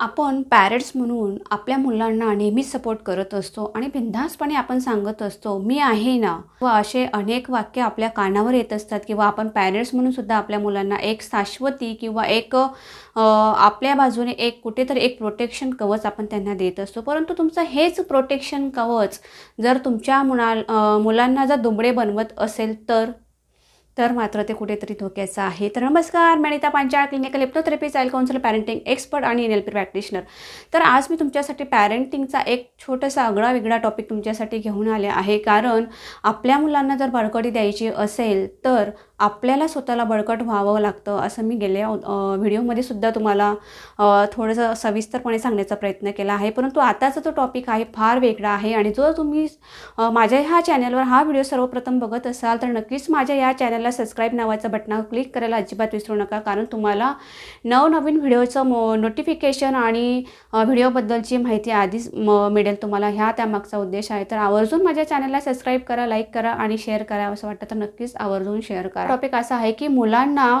आपण पॅरेंट्स म्हणून आपल्या मुलांना नेहमीच सपोर्ट करत असतो आणि बिनधास्तपणे आपण सांगत असतो मी आहे ना. व असे अनेक वाक्य आपल्या कानावर येत असतात किंवा आपण पॅरेंट्स म्हणून सुद्धा आपल्या मुलांना एक शाश्वती किंवा एक आपल्या बाजूने एक कुठेतरी एक प्रोटेक्शन कवच आपण त्यांना देत असतो. परंतु तुमचं हेच प्रोटेक्शन कवच जर तुमच्या मुला मुलांना जर दुबळे बनवत असेल तर? तर मात्र ते कुठेतरी धोक्याचं आहे. तर नमस्कार Manita Panchal clinical hypnotherapy child council parenting expert आणि एन एल पी प्रॅक्टिशनर तर आज मी तुमच्यासाठी पॅरेंटिंगचा एक छोटासा आगळा वेगळा टॉपिक तुमच्यासाठी घेऊन आले आहे. कारण आपल्या मुलांना जर बळकटी द्यायची असेल तर आपल्याला स्वतःला बळकट व्हावं लागतं असं मी गेल्या व्हिडिओमध्ये सुद्धा तुम्हाला थोडंसं सविस्तरपणे सांगण्याचा प्रयत्न केला आहे. परंतु आताचा जो टॉपिक आहे फार वेगळा आहे आणि जो तुम्ही माझ्या ह्या चॅनलवर हा व्हिडिओ सर्वप्रथम बघत असाल तर नक्कीच माझ्या या चॅनलला सबस्क्राईब नावाचं बटनावर क्लिक करायला अजिबात विसरू नका. कारण तुम्हाला नवनवीन व्हिडिओचं मो नोटिफिकेशन आणि व्हिडिओबद्दलची माहिती आधीच म मिळेल तुम्हाला. ह्या त्यामागचा उद्देश आहे. तर आवर्जून माझ्या चॅनलला सबस्क्राईब करा लाईक करा आणि शेअर करा असं वाटतं तर नक्कीच आवर्जून शेअर करा. टॉपिक असा आहे की मुलांना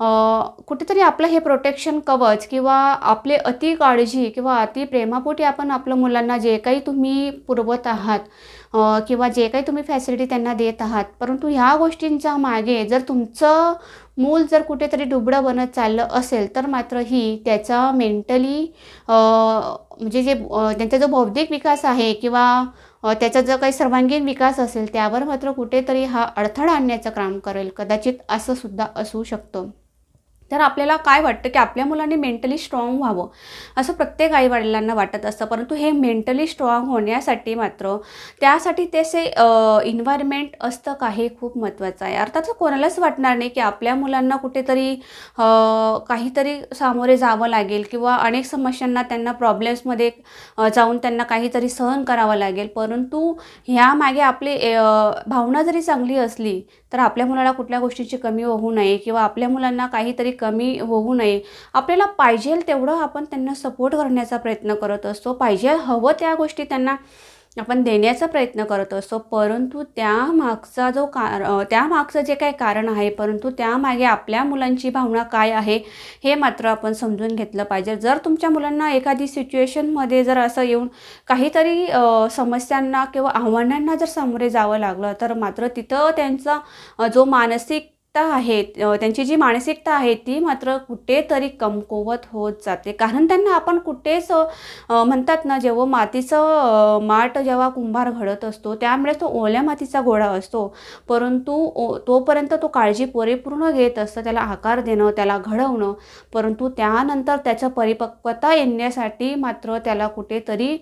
कुठेतरी आपलं हे प्रोटेक्शन कवच किंवा आपले अति काळजी किंवा अति प्रेमापोटी आपण आपल्या मुलांना जे काही तुम्ही पुरवत आहात किंवा जे काही तुम्ही फॅसिलिटी त्यांना देत आहात परंतु ह्या गोष्टींच्या मागे जर तुमचं मूल जर कुठेतरी डुबडं बनत चाललं असेल तर मात्र ही त्याचा मेंटली म्हणजे जे त्यांचा जो बौद्धिक विकास आहे किंवा त्याचा जो काही सर्वांगीण विकास असेल त्यावर मात्र कुठेतरी हा अडथळा आणण्याचं काम करेल. कदाचित असं सुद्धा असू शकतं. तर आपल्याला काय वाटतं की आपल्या मुलांनी मेंटली स्ट्रॉंग व्हावं? असं प्रत्येक आईवडिलांना वाटत असतं. परंतु हे मेंटली स्ट्रॉंग होण्यासाठी मात्र त्यासाठी त्याचे इन्व्हायरमेंट असतं का हे खूप महत्त्वाचं आहे. अर्थात कोणालाच वाटणार नाही की आपल्या मुलांना कुठेतरी काहीतरी सामोरे जावं लागेल किंवा अनेक समस्यांना त्यांना प्रॉब्लेम्समध्ये जाऊन त्यांना काहीतरी सहन करावं लागेल. परंतु ह्यामागे आपली भावना जरी चांगली असली तर आपल्या मुलाला कुठल्या गोष्टीची कमी होऊ नये किंवा आपल्या मुलांना काहीतरी कमी होऊ नये. आपल्याला पाहिजे तेवढं आपण त्यांना सपोर्ट करण्याचा प्रयत्न करत असतो. पाहिजे हवं त्या गोष्टी त्यांना आपण देण्याचा प्रयत्न करत असतो. परंतु त्यामागचा जो कार त्यामागचं जे काही कारण आहे परंतु त्यामागे आपल्या मुलांची भावना काय आहे हे मात्र आपण समजून घेतलं पाहिजे. जर तुमच्या मुलांना एखादी सिच्युएशनमध्ये जर असं येऊन काहीतरी समस्यांना किंवा आव्हानांना जर सामोरे जावं लागलं तर मात्र तिथं त्यांचा जो मानसिक आहे. त्यांची जी मानसिकता आहे ती मात्र कुठेतरी कमकुवत होत जाते. कारण त्यांना आपण कुठेच म्हणतात ना जेव्हा मातीचं माठ जेव्हा कुंभार घडत असतो त्यामुळे तो ओल्या मातीचा गोळा असतो. परंतु ओ तोपर्यंत तो काळजी परिपूर्ण घेत असतं त्याला आकार देणं त्याला घडवणं. परंतु त्यानंतर त्याचं परिपक्वता येण्यासाठी मात्र त्याला कुठेतरी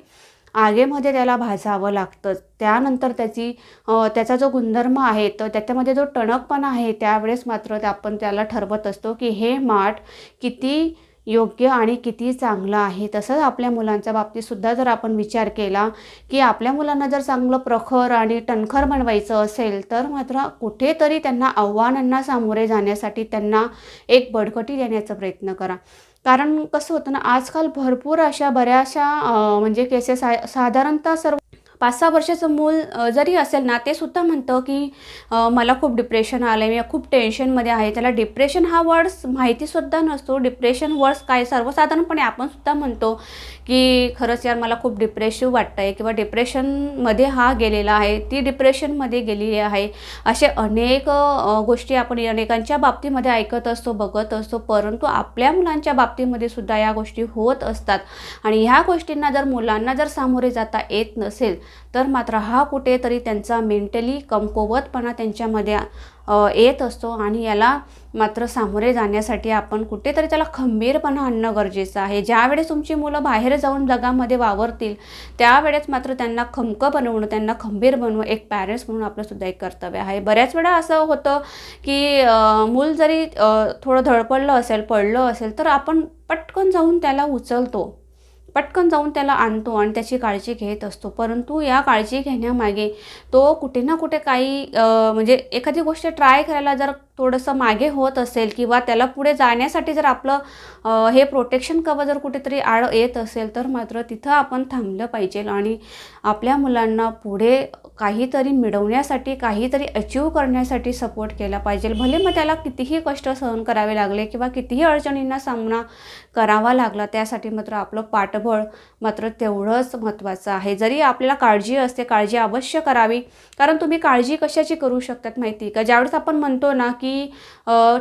आगेमध्ये त्याला भाजावं लागतं. त्यानंतर त्याची त्याचा जो गुणधर्म आहे तर त्याच्यामध्ये जो टणकपणा आहे त्यावेळेस मात्र आपण त्याला ठरवत असतो की हे माठ किती योग्य आणि किती चांगलं आहे. तसंच आपल्या मुलांच्या बाबतीतसुद्धा जर आपण विचार केला की आपल्या मुलांना जर चांगलं प्रखर आणि टणखर बनवायचं असेल तर मात्र कुठेतरी त्यांना आव्हानांना सामोरे जाण्यासाठी त्यांना एक बडकटी देण्याचा प्रयत्न करा. कारण कसं होतं ना आजकाल भरपूर अशा बऱ्याचशा म्हणजे केसेस आहे. साधारणतः सर्व पाच सहा वर्षाचं मूल जरी असेल ना ते सुद्धा म्हणतं की मला खूप डिप्रेशन आलं आहे मी खूप टेन्शनमध्ये आहे. त्याला डिप्रेशन हा वर्ड्स माहितीसुद्धा नसतो. डिप्रेशन वर्ड्स काय? सर्वसाधारणपणे आपण सुद्धा म्हणतो की खरंच यार मला खूप डिप्रेसिव्ह वाटतं आहे किंवा डिप्रेशनमध्ये हा गेलेला आहे ती डिप्रेशनमध्ये गेलेली आहे. असे अनेक गोष्टी आपण अनेकांच्या बाबतीमध्ये ऐकत असतो बघत असतो परंतु आपल्या मुलांच्या बाबतीमध्ये सुद्धा या गोष्टी होत असतात. आणि ह्या गोष्टींना जर मुलांना जर सामोरे जाता येत नसेल तर मात्र हा कुठेतरी त्यांचा मेंटली कमकुवतपणा त्यांच्यामध्ये येत असतो आणि याला मात्र सामोरे जाण्यासाठी आपण कुठेतरी त्याला खंबीरपणा आणणं गरजेचं आहे. ज्यावेळेस तुमची मुलं बाहेर जाऊन जगामध्ये वावरतील त्यावेळेस मात्र त्यांना खमकं बनवणं त्यांना खंबीर बनवणं एक पॅरेंट्स म्हणून आपलंसुद्धा एक कर्तव्य आहे. बऱ्याच वेळा असं होतं की मूल जरी थोडं धडपडलं असेल पडलं असेल तर आपण पटकन जाऊन त्याला उचलतो. पटकन जाऊन त्याला आणतो आणि त्याची काळजी घेत असतो. परंतु या काळजी घेण्यामागे तो कुठे ना कुठे काही म्हणजे एखादी गोष्ट ट्राय करायला जर थोडंसं मागे होत असेल किंवा त्याला पुढे जाण्यासाठी जर आपलं हे प्रोटेक्शन कवर जर कुठेतरी आड येत असेल तर मात्र तिथं आपण थांबलं पाहिजे आणि आपल्या मुलांना पुढे काहीतरी मिळवण्यासाठी काहीतरी अचीव करण्यासाठी सपोर्ट केला पाहिजे. भले मग त्याला कितीही कष्ट सहन करावे लागले किंवा कितीही अडचणींना सामना करावा लागला त्यासाठी मात्र आपलं पाठबळ मात्र तेवढंच महत्त्वाचं आहे. जरी आपल्याला काळजी असते काळजी अवश्य करावी. कारण तुम्ही काळजी कशाची करू शकतात माहिती का? ज्यावेळेस आपण म्हणतो ना की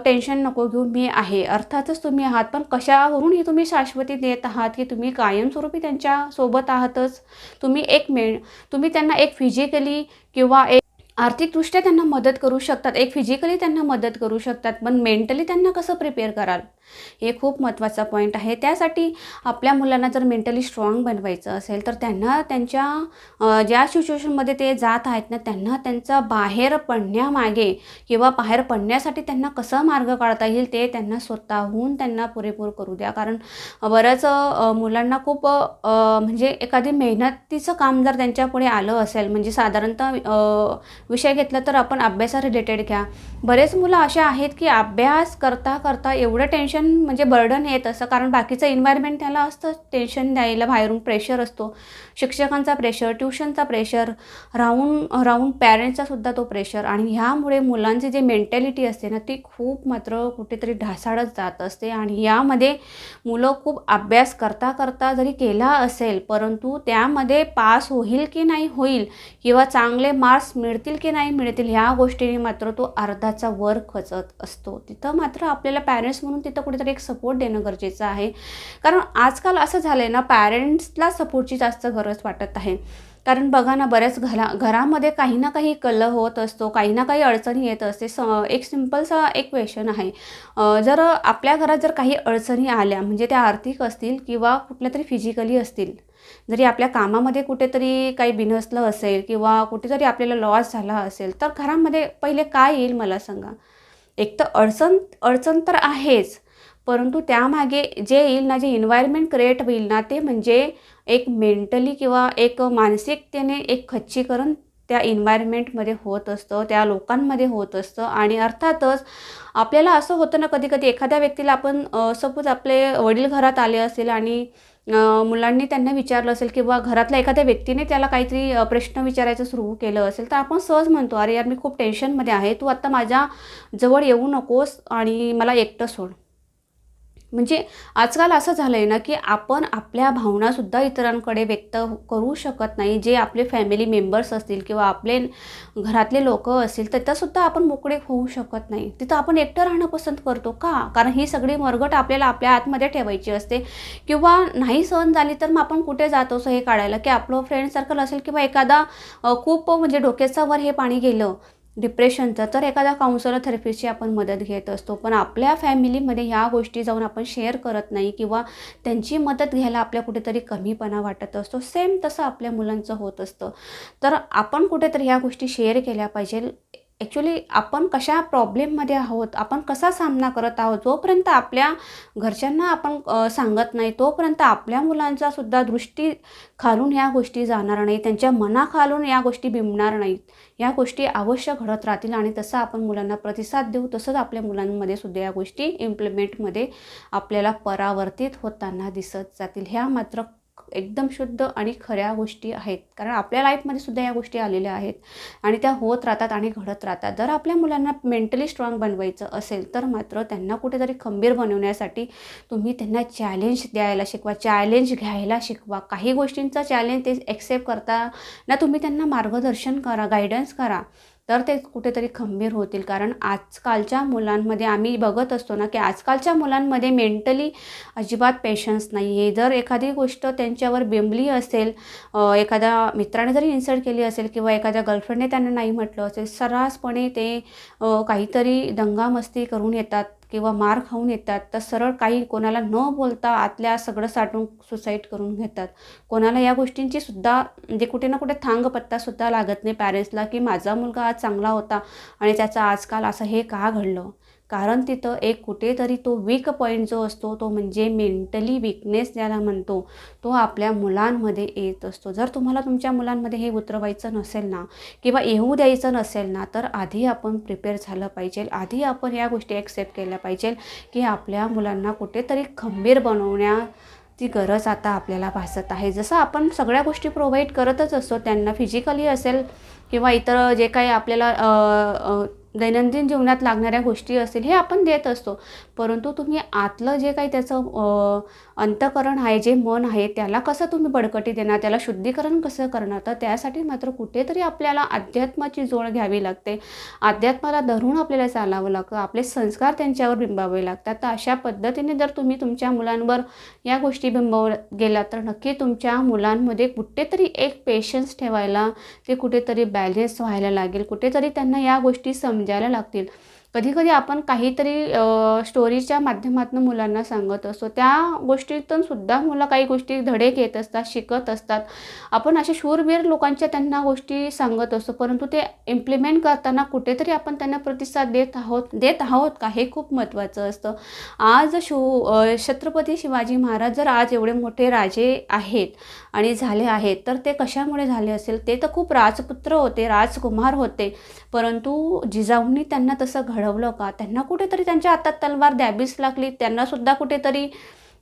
टेन्शन नको घेऊ मी आहे. अर्थातच तुम्ही आहात पण कशावरून ही तुम्ही शाश्वती देत आहात? की तुम्ही कायमस्वरूपी त्यांच्यासोबत आहातच. तुम्ही एक मे तुम्ही त्यांना एक फिजिकली किंवा एक आर्थिकदृष्ट्या त्यांना मदत करू शकतात. एक फिजिकली त्यांना मदत करू शकतात पण मेंटली त्यांना कसं प्रिपेअर कराल? हे खूप महत्त्वाचा पॉईंट आहे. त्यासाठी आपल्या मुलांना जर मेंटली स्ट्रॉंग बनवायचं असेल तर त्यांना त्यांच्या ज्या सिच्युएशनमध्ये ते जात आहेत ना त्यांना त्यांचा बाहेर पडण्यामागे किंवा बाहेर पडण्यासाठी त्यांना कसा मार्ग काढता येईल ते त्यांना स्वतःहून त्यांना पुरेपूर करू द्या. कारण बरंच मुलांना खूप म्हणजे एखादी मेहनतीचं काम जर त्यांच्यापुढे आलं असेल म्हणजे साधारणतः विषय घेतला तर आपण अभ्यासा रिलेटेड घ्या. बरेच मुलं असे आहेत की अभ्यास करता करता एवढं टेन्शन म्हणजे बर्डन येत असं. कारण बाकीचं एन्व्हायरमेंट त्याला असतं टेन्शन द्यायला बाहेरून प्रेशर असतो. शिक्षकांचा प्रेशर ट्युशनचा प्रेशर राहून राहून पॅरेंट्सचा सुद्धा तो प्रेशर आणि ह्यामुळे मुलांची जी मेंटॅलिटी असते ना ती खूप मात्र कुठेतरी ढासाळत जात असते. आणि यामध्ये मुलं खूप अभ्यास करता करता जरी केला असेल परंतु त्यामध्ये पास होईल की नाही होईल किंवा चांगले मार्क्स मिळतील की नाही मिळतील ह्या गोष्टीने मात्र तो अर्धाचा वर खचत असतो. तिथं मात्र आपल्याला पॅरेंट्स म्हणून तिथं कुठेतरी एक सपोर्ट देणं गरजेचं आहे. कारण आजकाल असं झालं आहे ना पॅरेंट्सला सपोर्टची जास्त गरज वाटत आहे. कारण बघा ना बऱ्याच घरा घरामध्ये काही ना काही कल होत असतो काही ना काही अडचणी येत असते. स एक सिम्पलसा एक क्वेश्चन आहे. जर आपल्या घरात जर काही अडचणी आल्या म्हणजे त्या आर्थिक असतील किंवा कुठल्या तरी फिजिकली असतील जरी आपल्या कामामध्ये कुठेतरी काही बिनसलं असेल किंवा कुठेतरी आपल्याला लॉस झाला असेल तर घरामध्ये पहिले काय येईल मला सांगा? एक तर अडचण अडचण तर आहेच परंतु त्यामागे जे येईल ना जे इन्व्हायरमेंट क्रिएट होईल ना ते म्हणजे एक मेंटली किंवा एक मानसिकतेने एक खच्चीकरण त्या इन्व्हायरमेंटमध्ये होत असतं त्या लोकांमध्ये होत असतं. आणि अर्थातच आपल्याला असं होतं ना कधी कधी एखाद्या व्यक्तीला आपण सपोज आपले वडील घरात आले असेल आणि मुलांनी त्यांना विचारलं असेल किंवा घरातल्या एखाद्या व्यक्तीने त्याला काहीतरी प्रश्न विचारायचं सुरू केलं असेल तर आपण सहज म्हणतो अरे यार मी खूप टेन्शनमध्ये आहे तू आत्ता माझ्या जवळ येऊ नकोस आणि मला एकटं सोड. म्हणजे आजकाल असं झालं आहे ना की आपण आपल्या भावनासुद्धा इतरांकडे व्यक्त करू शकत नाही. जे आपले फॅमिली मेंबर्स असतील किंवा आपले घरातले लोक असतील तिथंसुद्धा आपण मोकळे होऊ शकत नाही. तिथं आपण एकटं राहणं पसंत करतो का? कारण ही सगळी मरगट आपल्याला आपल्या आतमध्ये ठेवायची असते. किंवा नाही सहन झाली तर मग आपण कुठे जातो असं हे काढायला? की आपलं फ्रेंड सर्कल असेल किंवा एखादा खूप म्हणजे डोक्याचा वर हे पाणी गेलं डिप्रेशनचं तर एखादा काउन्सलर थेरपिस्टची आपण मदत घेत असतो. पण आपल्या फॅमिलीमध्ये ह्या गोष्टी जाऊन आपण शेअर करत नाही किंवा त्यांची मदत घ्यायला आपल्या कुठेतरी कमीपणा वाटत असतो. सेम तसं आपल्या मुलांचं होत असतं. तर आपण कुठेतरी ह्या गोष्टी शेअर केल्या पाहिजे. ॲक्च्युली आपण कशा प्रॉब्लेममध्ये आहोत आपण कसा सामना करत आहोत जोपर्यंत आपल्या घरच्यांना आपण सांगत नाही तोपर्यंत आपल्या मुलांचा सुद्धा दृष्टी खालून ह्या गोष्टी जाणार नाही त्यांच्या मनाखालून या गोष्टी बिंबणार नाहीत. या गोष्टी अवश्य घडत राहतील आणि तसं आपण मुलांना प्रतिसाद देऊ तसंच आपल्या मुलांमध्ये सुद्धा या गोष्टी इम्प्लिमेंटमध्ये आपल्याला परावर्तित होताना दिसत जातील. ह्या मात्र एकदम शुद्ध आणि खऱ्या गोष्टी आहेत. कारण आपल्या लाईफमध्ये सुद्धा या गोष्टी आलेल्या आहेत. आणि त्या होत राहतात आणि घडत राहतात. जर आपल्या मुलांना मेंटली स्ट्रॉंग बनवायचं असेल तर मात्र त्यांना कुठेतरी खंबीर बनवण्यासाठी तुम्ही त्यांना चॅलेंज द्यायला शिकवा. चॅलेंज घ्यायला शिकवा. काही गोष्टींचा चॅलेंज ते ॲक्सेप्ट करता ना तुम्ही त्यांना मार्गदर्शन करा गायडन्स करा. तर ते कुठेतरी खंबीर होतील. कारण आजकालच्या मुलांमध्ये आम्ही बघत असतो ना की आजकालच्या मुलांमध्ये मेंटली अजिबात पेशन्स नाही आहे जर एखादी गोष्ट त्यांच्यावर बिंबली असेल एखाद्या मित्राने जरी इन्सल्ट केली असेल किंवा एखाद्या गर्लफ्रेंडने त्यांना नाही म्हटलं असेल सर्रासपणे ते काहीतरी दंगामस्ती करून येतात. किंवा मार खाऊन येतात तर सरळ काही कोणाला न बोलता आतल्या सगळं साठून सुसाईड करून घेतात. कोणाला या गोष्टींची सुद्धा म्हणजे कुठे ना कुठे थांग पत्तासुद्धा लागत नाही पॅरेंट्सला की माझा मुलगा आज चांगला होता आणि त्याचा आजकाल असं हे का घडलं? कारण तिथं एक कुठेतरी तो वीक पॉईंट जो असतो तो म्हणजे मेंटली वीकनेस ज्याला म्हणतो तो आपल्या मुलांमध्ये येत असतो. जर तुम्हाला तुमच्या मुलांमध्ये हे उतरवायचं नसेल ना किंवा येऊ द्यायचं नसेल ना तर आधी आपण प्रिपेअर झालं पाहिजे. आधी आपण या गोष्टी ॲक्सेप्ट केल्या पाहिजे की आपल्या मुलांना कुठेतरी खंबीर बनवण्या ती गरज आता आपल्याला भासत आहे. जसं आपण सगळ्या गोष्टी प्रोव्हाइड करतच असतो त्यांना फिजिकली असेल किंवा इतर जे काही आपल्याला दैनंदिन जीवनात लागणाऱ्या गोष्टी असतील हे आपण देत असतो. परंतु तुम्ही आतलं जे काही त्याचं अंतकरण आहे जे मन आहे त्याला कसं तुम्ही बडकटी देणार? त्याला शुद्धीकरण कसं करणार? तर त्यासाठी मात्र कुठेतरी आपल्याला अध्यात्माची जोड घ्यावी लागते. अध्यात्माला धरून आपल्याला चालावं लागतं. आपले संस्कार त्यांच्यावर बिंबावे लागतात. तर अशा पद्धतीने जर तुम्ही तुमच्या मुलांवर या गोष्टी बिंबव गेल्या तर नक्की तुमच्या मुलांमध्ये कुठेतरी एक पेशन्स ठेवायला ते कुठेतरी बॅलेन्स व्हायला लागेल. कुठेतरी त्यांना या गोष्टी समजायला लागतील. कधीकधी आपण काहीतरी स्टोरीच्या माध्यमातून मुलांना सांगत असतो. त्या गोष्टीतून सुद्धा मुलं काही गोष्टी धडे घेत असतात शिकत असतात. आपण असे शूरवीर लोकांच्या त्यांना गोष्टी सांगत असतो परंतु ते इम्प्लिमेंट करताना कुठेतरी आपण त्यांना प्रतिसाद देत आहोत देत आहोत का? हे खूप महत्त्वाचं असतं. आज शू छत्रपती शिवाजी महाराज जर आज एवढे मोठे राजे आहेत आणि झाले आहेत तर ते कशामुळे झाले असेल? ते तर खूप राजपुत्र होते राजकुमार होते. परंतु जिजाऊंनी त्यांना तसं घडवलं का? त्यांना कुठेतरी त्यांच्या हातात तलवार द्यावीच लागली. त्यांनासुद्धा कुठेतरी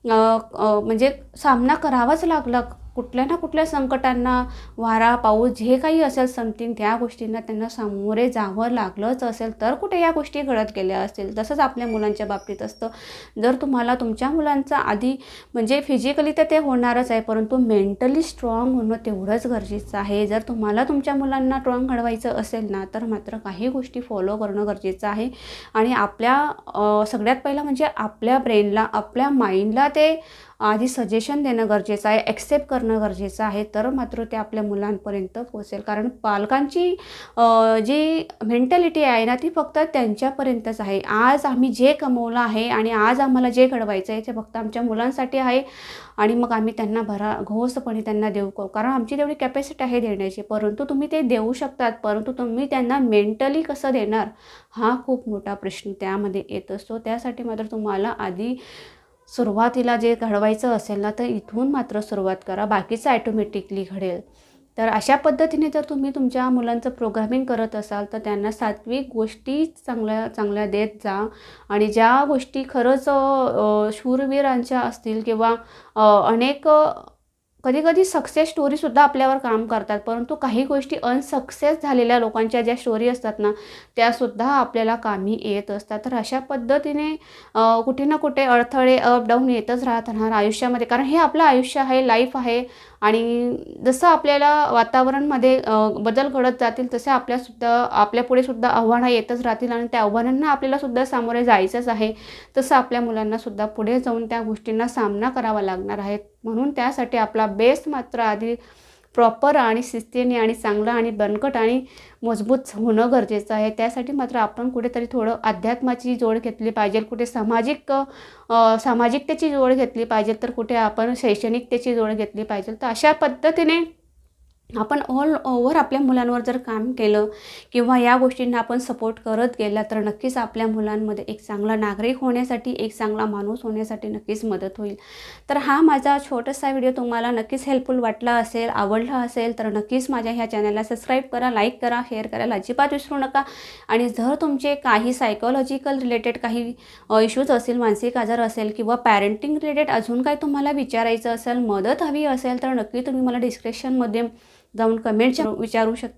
म्हणजे सामना करावाच लागला. कुठल्या ना कुठल्या संकटांना वारा पाऊस जे काही असेल समथिंग त्या गोष्टींना त्यांना सामोरे जावं लागलंच असेल तर कुठे या गोष्टी घडत गेल्या असतील? तसंच आपल्या मुलांच्या बाबतीत असतं. जर तुम्हाला तुमच्या मुलांचा आधी म्हणजे फिजिकली तर ते होणारच आहे परंतु मेंटली स्ट्रॉंग होणं तेवढंच गरजेचं आहे. जर तुम्हाला तुमच्या मुलांना स्ट्रॉंग घडवायचं असेल ना तर मात्र काही गोष्टी फॉलो करणं गरजेचं आहे. आणि आपल्या सगळ्यात पहिलं म्हणजे आपल्या ब्रेनला आपल्या माइंडला ते आधी सजेशन देणं गरजेचं आहे ॲक्सेप्ट करणं गरजेचं आहे तर मात्र ते आपल्या मुलांपर्यंत पोचेल कारण पालकांची जी मेंटॅलिटी आहे ना ती फक्त त्यांच्यापर्यंतच आहे. आज आम्ही जे कमवलं आहे आणि आज आम्हाला जे घडवायचं आहे ते फक्त आमच्या मुलांसाठी आहे आणि मग आम्ही त्यांना भरा घोसपणे त्यांना देऊ. कारण आमची तेवढी कॅपॅसिटी आहे देण्याची. परंतु तुम्ही ते देऊ शकतात परंतु तुम्ही त्यांना मेंटली कसं देणार? हा खूप मोठा प्रश्न त्यामध्ये येत असतो. त्यासाठी मात्र तुम्हाला आधी सुरुवातीला जे घडवायचं असेल ना तर इथून मात्र सुरुवात करा. बाकीचं ॲटोमॅटिकली घडेल. तर अशा पद्धतीने जर तुम्ही तुमच्या मुलांचं प्रोग्रामिंग करत असाल तर त्यांना सात्विक गोष्टी चांगल्या चांगल्या देत जा. आणि ज्या गोष्टी खरंच शूरवीरांच्या असतील किंवा अनेक कधी कधी सक्सेस स्टोरीसुद्धा आपल्यावर काम करतात. परंतु काही गोष्टी अनसक्सेस झालेल्या लोकांच्या ज्या स्टोरी असतात ना त्यासुद्धा आपल्याला कामी येत असतात. तर अशा पद्धतीने कुठे ना कुठे अडथळे अप डाऊन येतच राहणार आयुष्यामध्ये. कारण हे आपलं आयुष्य आहे लाईफ आहे. आणि जसं आपल्याला वातावरणमध्ये बदल घडत जातील तसे आपल्यासुद्धा आपल्यापुढे सुद्धा आव्हानं येतच राहतील आणि त्या आव्हानांना आपल्यालासुद्धा सामोरे जायचंच आहे. तसं आपल्या मुलांनासुद्धा पुढे जाऊन त्या गोष्टींना सामना करावा लागणार आहे. म्हणून त्यासाठी आपला बेस मात्र आधी प्रॉपर आणि शिस्तीने आणि चांगलं आणि बनकट आणि मजबूत होणं गरजेचं आहे. त्यासाठी मात्र आपण कुठेतरी थोडं अध्यात्माची जोड घेतली पाहिजे. कुठे सामाजिक सामाजिकतेची जोड घेतली पाहिजे. तर कुठे आपण शैक्षणिकतेची जोड घेतली पाहिजे. तर अशा पद्धतीने आपण ऑल ओव्हर आपल्या मुलांवर जर काम केलं किंवा या गोष्टींना आपण सपोर्ट करत गेला तर नक्कीच आपल्या मुलांमध्ये एक चांगला नागरिक होण्यासाठी एक चांगला माणूस होण्यासाठी नक्कीच मदत होईल. तर हा माझा छोटासा व्हिडिओ तुम्हाला नक्कीच हेल्पफुल वाटला असेल आवडला असेल तर नक्कीच माझ्या ह्या चॅनलला सबस्क्राईब करा लाईक करा शेअर करायला अजिबात विसरू नका. आणि जर तुमचे काही सायकोलॉजिकल रिलेटेड काही इश्यूज असतील मानसिक आजार असेल किंवा पॅरेंटिंग रिलेटेड अजून काही तुम्हाला विचारायचं असेल मदत हवी असेल तर नक्की तुम्ही मला डिस्क्रिप्शनमध्ये जाऊन कमेंट विचारू शकता.